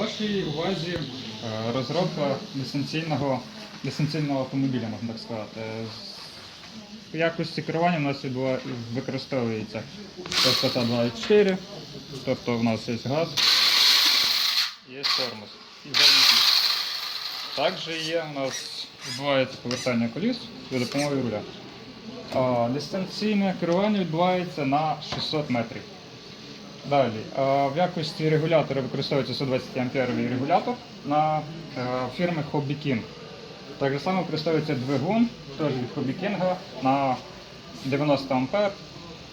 вашій увазі е, розробка дистанційного, дистанційного автомобіля, можна так сказати. В якості керування у нас використовується частота 2,4, тобто в нас є газ, є тормоз і задній. Також є у нас відбувається повертання коліс за допомогою руля. Дистанційне керування відбувається на 600 метрів. Далі, в якості регулятора використовується 120 амперовий регулятор на е, фірми Hobby King. Так само використовується двигун теж від Hobby King на 90 ампер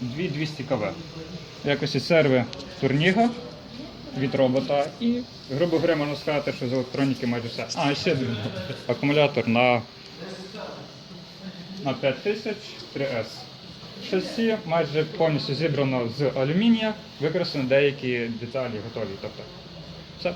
2200 кВ. В якості серви Турніга від робота і, грубо говоря, можна сказати, що з електроніки майже все. А, ще один акумулятор на, на 5000 3S. Шасі майже повністю зібрано з алюмінія, використано деякі деталі готові. Тобто, все.